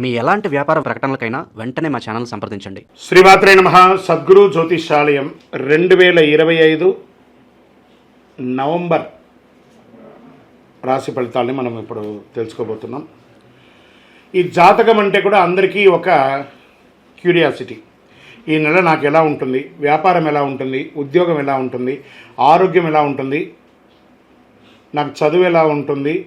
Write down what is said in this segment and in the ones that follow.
మీ ఎలాంటి వ్యాపార ప్రకటనలకైనా వెంటనే మా ఛానల్ సంప్రదించండి. శ్రీమాత్రే నమ. సద్గురు జ్యోతిషాలయం రెండు వేల ఇరవై ఐదు నవంబర్ రాశి ఫలితాలని మనం ఇప్పుడు తెలుసుకోబోతున్నాం. ఈ జాతకం అంటే కూడా అందరికీ ఒక క్యూరియాసిటీ. ఈ నెల నాకు ఎలా ఉంటుంది? వ్యాపారం ఎలా ఉంటుంది? ఉద్యోగం ఎలా ఉంటుంది? ఆరోగ్యం ఎలా ఉంటుంది? నాకు చదువు ఎలా ఉంటుంది?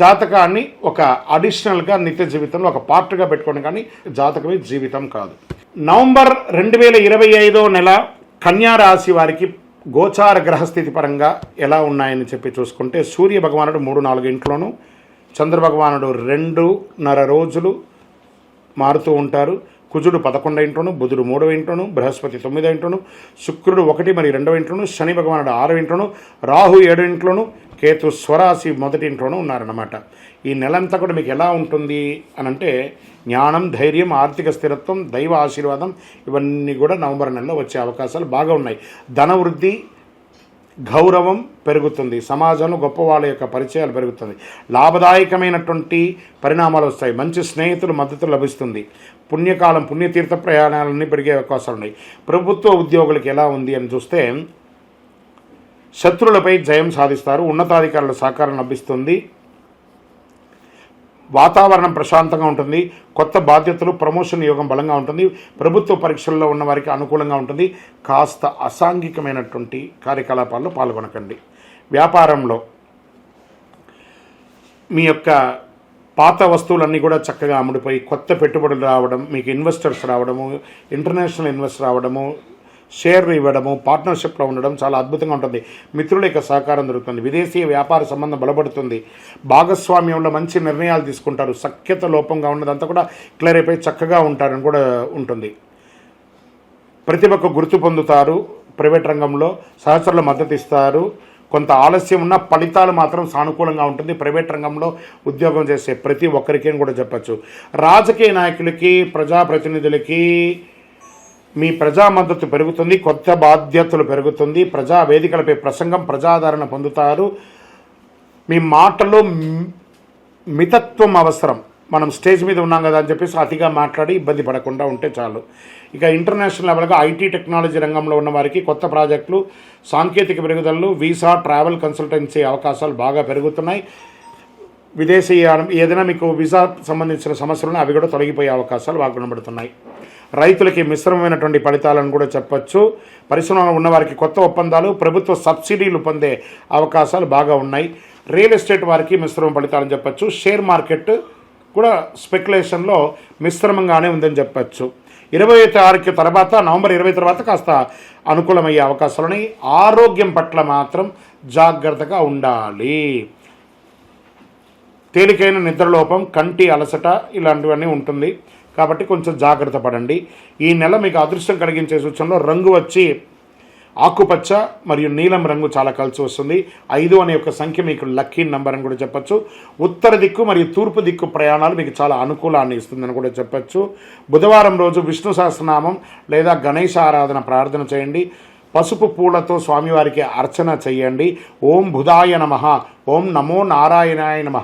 జాతకాన్ని ఒక అడిషనల్గా నిత్య జీవితంలో ఒక పార్ట్గా పెట్టుకోండి కానీ జాతకమే జీవితం కాదు. నవంబర్ రెండు వేల ఇరవై ఐదో నెల కన్యారాశి వారికి గోచార గ్రహస్థితి పరంగా ఎలా ఉన్నాయని చెప్పి చూసుకుంటే సూర్య భగవానుడు మూడు నాలుగు ఇంట్లోనూ చంద్ర భగవానుడు రెండున్నర రోజులు మారుతూ ఉంటారు. కుజుడు పదకొండో ఇంట్లోను బుధుడు మూడవ ఇంట్లోను బృహస్పతి తొమ్మిదో ఇంట్లోను శుక్రుడు ఒకటి మరి రెండవ ఇంట్లోను శని భగవానుడు ఆరో ఇంట్లోను రాహు ఏడు ఇంట్లోను కేతు స్వరాశి మొదటి ఇంట్లోనూ ఉన్నారన్నమాట. ఈ నెలంతా కూడా మీకు ఎలా ఉంటుంది అని అంటే జ్ఞానం ధైర్యం ఆర్థిక స్థిరత్వం దైవ ఆశీర్వాదం ఇవన్నీ కూడా నవంబర్ నెలలో వచ్చే అవకాశాలు బాగా ఉన్నాయి. ధన వృద్ధి గౌరవం పెరుగుతుంది. సమాజంలో గొప్ప వాళ్ళ యొక్క పరిచయాలు పెరుగుతుంది. లాభదాయకమైనటువంటి పరిణామాలు వస్తాయి. మంచి స్నేహితులు మద్దతు లభిస్తుంది. పుణ్యకాలం పుణ్యతీర్థ ప్రయాణాలన్నీ పెరిగే అవకాశాలు ఉన్నాయి. ప్రభుత్వ ఉద్యోగులకు ఎలా ఉంది అని చూస్తే శత్రులపై జయం సాధిస్తారు. ఉన్నతాధికారుల సహకారం లభిస్తుంది. వాతావరణం ప్రశాంతంగా ఉంటుంది. కొత్త బాధ్యతలు ప్రమోషన్ యోగం బలంగా ఉంటుంది. ప్రభుత్వ పరీక్షల్లో ఉన్న వారికి అనుకూలంగా ఉంటుంది. కాస్త అసాంఘికమైనటువంటి కార్యకలాపాల్లో పాల్గొనకండి. వ్యాపారంలో మీ యొక్క పాత వస్తువులన్నీ కూడా చక్కగా అమ్ముడిపోయి కొత్త పెట్టుబడులు రావడం మీకు ఇన్వెస్టర్స్ రావడము ఇంటర్నేషనల్ ఇన్వెస్టర్ రావడము షేర్లు ఇవ్వడము పార్ట్నర్షిప్లో ఉండడం చాలా అద్భుతంగా ఉంటుంది. మిత్రుల యొక్క సహకారం దొరుకుతుంది. విదేశీయ వ్యాపార సంబంధం బలపడుతుంది. భాగస్వామ్యంలో మంచి నిర్ణయాలు తీసుకుంటారు. సఖ్యత లోపంగా ఉన్నదంతా కూడా క్లియర్ అయిపోయి చక్కగా ఉంటారని కూడా ఉంటుంది. ప్రతిభకు గుర్తు పొందుతారు. ప్రైవేట్ రంగంలో సహచరులు మద్దతు ఇస్తారు. కొంత ఆలస్యం ఉన్న ఫలితాలు మాత్రం సానుకూలంగా ఉంటుంది. ప్రైవేట్ రంగంలో ఉద్యోగం చేసే ప్రతి ఒక్కరికి కూడా చెప్పచ్చు. రాజకీయ నాయకులకి ప్రజాప్రతినిధులకి మీ ప్రజా మద్దతు పెరుగుతుంది కొత్త బాధ్యతలు పెరుగుతుంది ప్రజా వేదికలపై ప్రసంగం ప్రజాదరణ పొందుతారు. మీ మాటలో మితత్వం అవసరం. మనం స్టేజ్ మీద ఉన్నాం కదా అని చెప్పేసి అతిగా మాట్లాడి ఇబ్బంది పడకుండా ఉంటే చాలు. ఇక ఇంటర్నేషనల్ లెవెల్గా ఐటీ టెక్నాలజీ రంగంలో ఉన్న వారికి కొత్త ప్రాజెక్టులు సాంకేతిక పెరుగుదలలు వీసా ట్రావెల్ కన్సల్టెన్సీ అవకాశాలు బాగా పెరుగుతున్నాయి. విదేశీయానం ఏదైనా మీకు వీసా సంబంధించిన సమస్యలను అవి కూడా తొలగిపోయే అవకాశాలు బాగా కనబడుతున్నాయి రైతులకి మిశ్రమమైనటువంటి ఫలితాలను కూడా చెప్పచ్చు. పరిశ్రమలో ఉన్నవారికి కొత్త ఒప్పందాలు ప్రభుత్వ సబ్సిడీలు పొందే అవకాశాలు బాగా ఉన్నాయి. రియల్ ఎస్టేట్ వారికి మిశ్రమ ఫలితాలని చెప్పచ్చు. షేర్ మార్కెట్ కూడా స్పెక్యులేషన్లో మిశ్రమంగానే ఉందని చెప్పచ్చు. ఇరవై తారీఖు తర్వాత నవంబర్ ఇరవై తర్వాత కాస్త అనుకూలమయ్యే అవకాశాలు ఉన్నాయి. ఆరోగ్యం పట్ల మాత్రం జాగ్రత్తగా ఉండాలి. తేలికైన నిద్రలోపం కంటి అలసట ఇలాంటివన్నీ ఉంటుంది. కాబట్టి కొంచెం జాగ్రత్త పడండి. ఈ నెల మీకు అదృష్టం కలిగించే సూచనలో రంగు వచ్చి ఆకుపచ్చ మరియు నీలం రంగు చాలా కలిసి వస్తుంది. ఐదు అనే యొక్క సంఖ్య మీకు లక్కీ నెంబర్ అని కూడా చెప్పచ్చు. ఉత్తర దిక్కు మరియు తూర్పు దిక్కు ప్రయాణాలు మీకు చాలా అనుకూలాన్ని ఇస్తుందని కూడా చెప్పచ్చు. బుధవారం రోజు విష్ణు సహస్రనామం లేదా గణేష ఆరాధన ప్రార్థన చేయండి. పసుపు పూలతో స్వామివారికి అర్చన చేయండి. ఓం బుధాయ నమ ఓం నమో నారాయణాయ నమ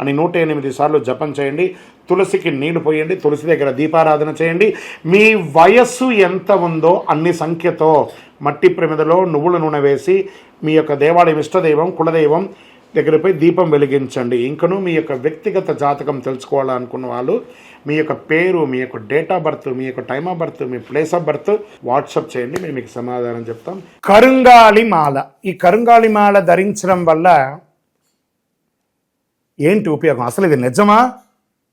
అని నూట ఎనిమిది సార్లు జపం చేయండి. తులసికి నీళ్ళు పోయండి తులసి దగ్గర దీపారాధన చేయండి. మీ వయస్సు ఎంత ఉందో అన్ని సంఖ్యతో మట్టి ప్రమిదలో నువ్వుల నూనె వేసి మీ యొక్క దేవాలయం ఇష్టదైవం కులదైవం దగ్గరపై దీపం వెలిగించండి. ఇంకను మీ యొక్క వ్యక్తిగత జాతకం తెలుసుకోవాలనుకున్న వాళ్ళు మీ యొక్క పేరు మీ యొక్క డేట్ ఆఫ్ బర్త్ మీ యొక్క టైమ్ ఆఫ్ బర్త్ మీ ప్లేస్ ఆఫ్ బర్త్ వాట్సప్ చేయండి మేము మీకు సమాధానం చెప్తాం. కరుంగాలి మాల. ఈ కరుంగాలి మాల ధరించడం వల్ల ఏంటి ఉపయోగం? అసలు ఇది నిజమా?